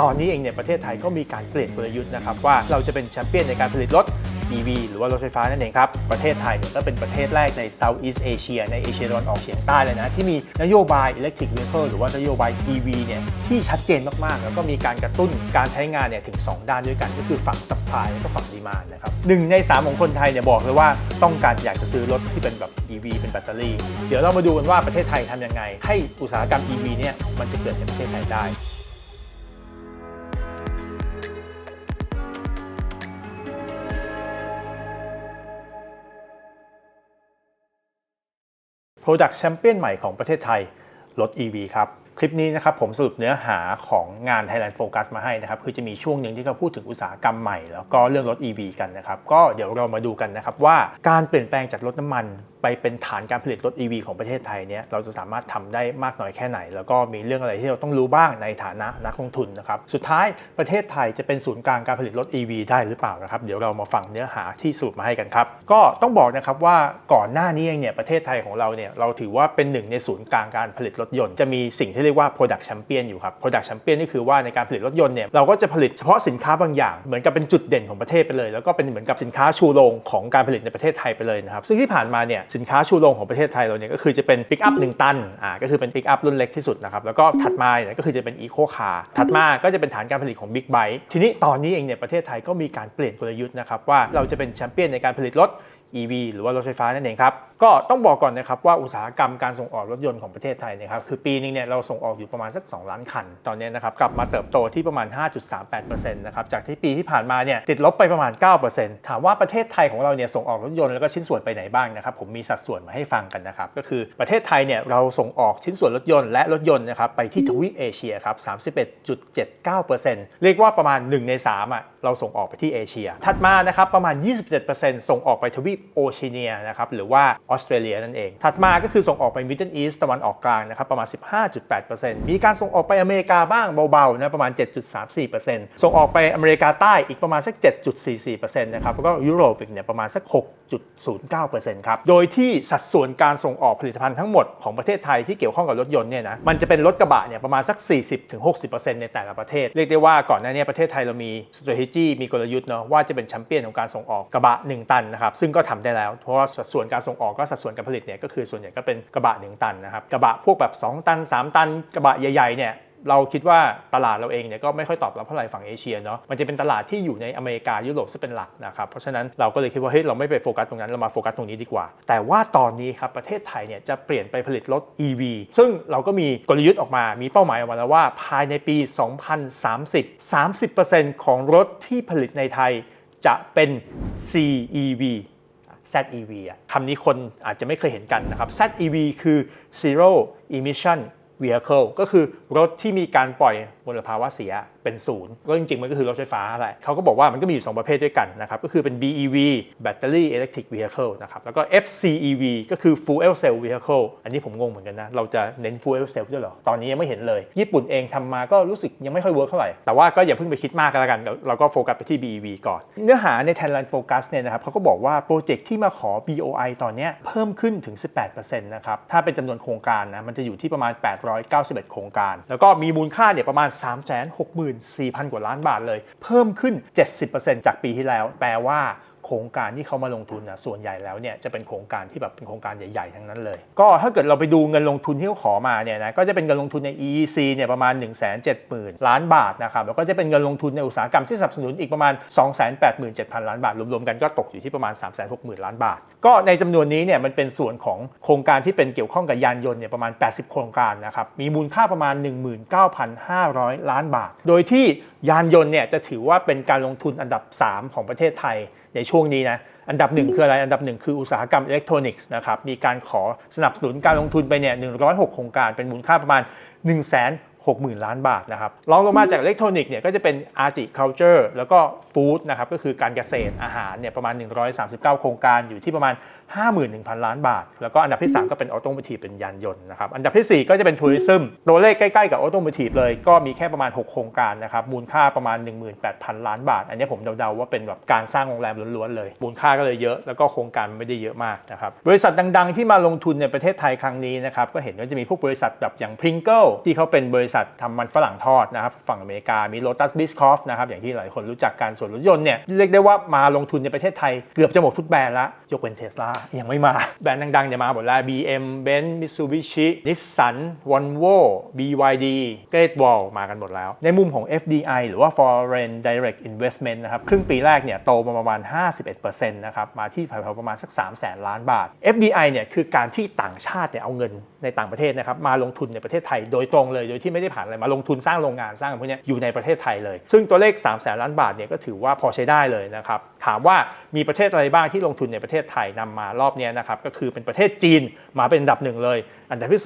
ตอนนี้เองเนี่ยประเทศไทยก็มีการเปลี่ยนกลยุทธ์นะครับว่าเราจะเป็นแชมเปี้ยนในการผลิตรถ EV หรือว่ารถไฟฟ้านั่นเองครับ ประเทศไทยเนี่ยก็เป็นประเทศแรกใน Southeast Asia ในเอเชียตะวันออกเฉียงใต้เลยนะ ที่มีนโยบาย Electric Vehicle หรือว่านโยบาย EV เนี่ยที่ชัดเจนมาก ๆ แล้วก็มีการกระตุ้นการใช้งานเนี่ยถึง 2 ด้านด้วยกัน ก็คือฝั่ง supply และก็ฝั่ง demand นะครับหนึ่งในสามของคนไทยเนี่ยบอกเลยว่าต้องการอยากจะซื้อรถที่เป็นแบบ EV เป็นแบตเตอรี่ เดี๋ยวเรามาดูกันว่าประเทศไทยทำยังไง ให้อุตสาหกรรม EV เนี่ยมันจะเกิดในประเทศไทยได้ Product Champion ใหม่ของประเทศไทย รถ EV ครับ คลิปนี้นะครับผมสรุปเนื้อหาของงาน Thailand Focus มาให้นะครับ คือจะมีช่วงหนึ่งที่เขาพูดถึงอุตสาหกรรมใหม่ แล้วก็เรื่องรถ EV กันนะครับ ก็เดี๋ยวเรามาดูกันนะครับว่าการเปลี่ยนแปลงจากรถน้ำมัน ไปเป็นฐานการผลิตรถ EV ของประเทศไทยเนี่ยเราจะสามารถทำได้มากน้อยแค่ไหน แล้วก็มีเรื่องอะไรที่เราต้องรู้บ้างในฐานะนักลงทุนนะครับสุดท้ายประเทศไทยจะเป็นศูนย์กลางการผลิตรถ EV ได้หรือเปล่านะครับเดี๋ยวเรามาฟังเนื้อหาที่สรุปมาให้กันครับก็ต้องบอกนะครับว่าก่อนหน้านี้เองเนี่ยประเทศไทยของเราเนี่ยเราถือว่าเป็นหนึ่งในศูนย์กลางการผลิตรถยนต์จะมีสิ่งที่เรียกว่า product champion อยู่ครับ product champion นี่คือว่าในการผลิตรถยนต์เนี่ยเราก็จะผลิตเฉพาะสินค้าบางอย่าง เหมือนกับเป็นจุดเด่นของประเทศไปเลย แล้วก็เป็นเหมือนกับสินค้าชูโรงของการผลิตในประเทศไทยไปเลยนะครับซึ่งที่ผ่านมาเนี่ยสินค้าชูโรงของประเทศไทยเราเนี่ยก็คือจะเป็นปิกอัพหนึ่งตันอ่าก็คือเป็นปิกอัพรุ่นเล็กที่สุดนะครับแล้วก็ถัดมาเนี่ยก็คือจะเป็นอีโคคาร์ถัดมาก็จะเป็นฐานการผลิตของบิ๊กไบค์ทีนี้ตอนนี้เองเนี่ยประเทศไทยก็มีการเปลี่ยนกลยุทธ์นะครับว่าเราจะเป็นแชมเปี้ยนในการผลิตรถ EV หรือว่ารถไฟฟ้านั่นเองครับ ก็ต้องบอกก่อนนะครับว่าอุตสาหกรรมการส่งออกรถยนต์ของประเทศไทยเนะครับ คือปีนึงเนี่ยเราส่งออกอยู่ประมาณสัก 2 ล้านคัน ตอนนี้นะครับกลับมาเติบโตที่ประมาณ 5.38%นะครับจากที่ปีที่ผ่านมาเนี่ยติดลบไปประมาณ 9%ถามว่าประเทศไทยของเราเนี่ยส่งออกรถยนต์แล้วก็ชิ้นส่วนไปไหนบ้างนะครับผมมีสัดส่วนมาให้ฟังกันนะครับก็คือประเทศไทยเนี่ยเราส่งออกชิ้นส่วนรถยนต์และรถยนต์นะครับไปที่ทวีปเอเชียครับ31.79%เรียกว่าประมาณ 1 ใน3อะ เราส่งออกไปที่เอเชีย ถัดมานะครับประมาณ 27%ส่งออกไปทวีปโอเชียนะครับหรือว่าออสเตรเลียนั่นเอง ถัดมาก็คือส่งออกไปมิดเดิลอีสตะวันออกกลางนะครับประมาณ 15.8%มีการส่งออกไปอเมริกาบ้างเบาๆนะประมาณ 7.34%ส่งออกไปอเมริกาใต้อีกประมาณสัก 7.44%นะครับแล้วก็ยุโรปอีกเนี่ยประมาณสัก 6.09%ครับโดยที่สัดส่วนการส่งออกผลิตภัณฑ์ทั้งหมดของประเทศไทยที่เกี่ยวข้องกับรถยนต์เนี่ยนะมันจะเป็นรถกระบะเนี่ยประมาณสัก 40-60%ในแต่ละประเทศเรียกได้ว่าก่อนหน้านี้ประเทศไทยเรามีจี้มีกลยุทธ์เนาะว่าจะเป็นแชมเปี้ยนของการส่งออกกระบะ 1 ตันนะครับซึ่งก็ทำได้แล้ว เพราะว่าสัดส่วนการส่งออกก็สัดส่วนการผลิตเนี่ยก็คือส่วนใหญ่ก็เป็นกระบะ 1 ตันนะครับกระบะพวกแบบ 2 ตัน 3 ตันกระบะใหญ่ๆเนี่ย เราคิดว่าตลาดเราเองเนี่ยก็ไม่ค่อยตอบรับเท่าไหร่ฝั่งเอเชียเนาะมันจะเป็นตลาดที่อยู่ในอเมริกายุโรปซะเป็นหลักนะครับเพราะฉะนั้นเราก็เลยคิดว่าเฮ้ยเราไม่ไปโฟกัสตรงนั้นเรามาโฟกัสตรงนี้ดีกว่า แต่ว่าตอนนี้ครับประเทศไทยเนี่ยจะเปลี่ยนไปผลิตรถ EV ซึ่งเราก็มีกลยุทธ์ออกมามีเป้าหมายออกมาแล้วว่าภายในปี 2030 30%ของรถที่ผลิตในไทยจะเป็น CEV ZEV อะคำนี้คนอาจจะไม่เคยเห็นกันนะครับ ZEV คือ Zero Emission Vehicle ก็คือรถที่มีการปล่อยมลภาวะเสียเป็นศูนย์ก็จริงๆ มันก็คือรถไฟฟ้าแหละเขาก็บอกว่ามันก็มีอยู่ 2 ประเภทด้วยกันนะครับ ก็คือเป็น BEV Battery Electric Vehicle นะครับ แล้วก็ FCEV ก็คือ Fuel Cell Vehicle อันนี้ผมงงเหมือนกันนะ เราจะเน้น Fuel Cell ด้วยเหรอ ตอนนี้ยังไม่เห็นเลย ญี่ปุ่นเองทำมาก็รู้สึกยังไม่ค่อยเวิร์กเท่าไหร่ แต่ว่าก็อย่าเพิ่งไปคิดมากกันแล้วกัน เราก็โฟกัสไปที่ BEV ก่อน เนื้อหาใน Thailand Focus เนี่ยนะครับเขาก็บอกว่าโปรเจกต์ที่มาขอ BOI ตอนนี้เพิ่มขึ้นถึง 18%นะครับถ้าเป็นจำนวนโครงการนะมันจะอยู่ที่ประมาณ891 โครงการ แล้วก็มีมูลค่าเนี่ยประมาณ 364,000 กว่าล้านบาทเลย เพิ่มขึ้น 70%จากปีที่แล้ว แปลว่า โครงการที่เขามาลงทุนนะส่วนใหญ่แล้วเนี่ยจะเป็นโครงการที่แบบเป็นโครงการใหญ่ๆทั้งนั้นเลย ก็ถ้าเกิดเราไปดูเงินลงทุนที่เขาขอมาเนี่ยนะก็จะเป็นเงินลงทุนใน EEC เนี่ยประมาณ 1 7 0 0 0 0 ล้านบาทนะครับแล้วก็จะเป็นเงินลงทุนในอุตสาหกรรมที่สนับสนุนอีกประมาณ 287,000 ล้านบาทรวมๆกันก็ตกอยู่ที่ประมาณ 360,000 ล้านบาท ก็ในจำนวนนี้เนี่ยมันเป็นส่วนของโครงการที่เป็นเกี่ยวข้องกับยานยนต์เนี่ยประมาณ 80 โครงการนะครับมีมูลค่าประมาณ 19,500 ล้านบาท โดยที่ ยานยนต์เนี่ยจะถือว่าเป็นการลงทุนอันดับ 3 ของประเทศไทยในช่วงนี้นะอันดับหนึ่งคืออะไร อันดับหนึ่งคืออุตสาหกรรมอิเล็กทรอนิกส์นะครับมีการขอสนับสนุนการลงทุนไปเนี่ย106 โครงการเป็นมูลค่าประมาณ 1 6 0 0 0 0 ล้านบาทนะครับรองลงมาจากอิเล็กทรอนิกส์เนี่ยก็จะเป็น Articulture แล้วก็ Food นะครับก็คือการเกษตรอาหารเนี่ยประมาณ 139 โครงการอยู่ที่ประมาณ 51,000 ล้านบาท แล้วก็อันดับที่ 3 ก็เป็นออโตม t ทีเป็นยานยนต์นะครับอันดับที่ 4 ก็จะเป็นทัวริซึมตัวเลขใกล้ๆกับออโตม t ทีเลยก็มีแค่ประมาณ 6 โครงการนะครับมูลค่าประมาณ 18,000 ล้านบาท อันนี้ผมเดาๆว่าเป็นแบบการสร้างโรงแรมล้วนๆเลย มูลค่าก็เลยเยอะแล้วก็โครงการไม่ได้เยอะมากนะครับบริษัทดัง ๆ ที่มาลงทุนในประเทศไทยครั้งนี้นะครับก็เห็นว่าจะมีพวกบริษัทแบบอย่าง Pringle ที่เขาเป็นบริษัทททำมันฝรั่งทอดนะครับฝั่งอเมริกามี Lotus Biscoff นะครับอย่างที่หลายคนรู้จักการส่วนรถยนต์เนี่ยเรียกได้ว่ามาลงทุนในประเทศไทยเกือบจะหมดทุกแบรนด์ละยกเว้นเทสลายังไม่มา แบรนด์ดังๆเนี่ยมาหมดแล้ว BM Benz Mitsubishi Nissan Volvo BYD Great Wall มากันหมดแล้ว ในมุมของ FDI หรือว่า Foreign Direct Investment นะครับครึ่งปีแรกเนี่ยโตมาประมาณ 51%นะครับมาที่แถวๆประมาณสัก 3 0 0แสนล้านบาท FDI เนี่ยคือการที่ต่างชาติเนี่ยเอาเงินในต่างประเทศนะครับมาลงทุนในประเทศไทยโดยตรงเลยโดยที่ไม่ได้ผ่านอะไรมาลงทุนสร้างโรงงานสร้างพวกนี้อยู่ในประเทศไทยเลย ซึ่งตัวเลข3 0 0แสนล้านบาทเนี่ยก็ถือว่าพอใช้ได้เลยนะครับถามว่ามีประเทศอะไรบ้างที่ลงทุนในประเทศไทยนำมารอบนี้นะครับก็คือเป็นประเทศจีนมาเป็นอันดับหนึ่งเลย อันดับที่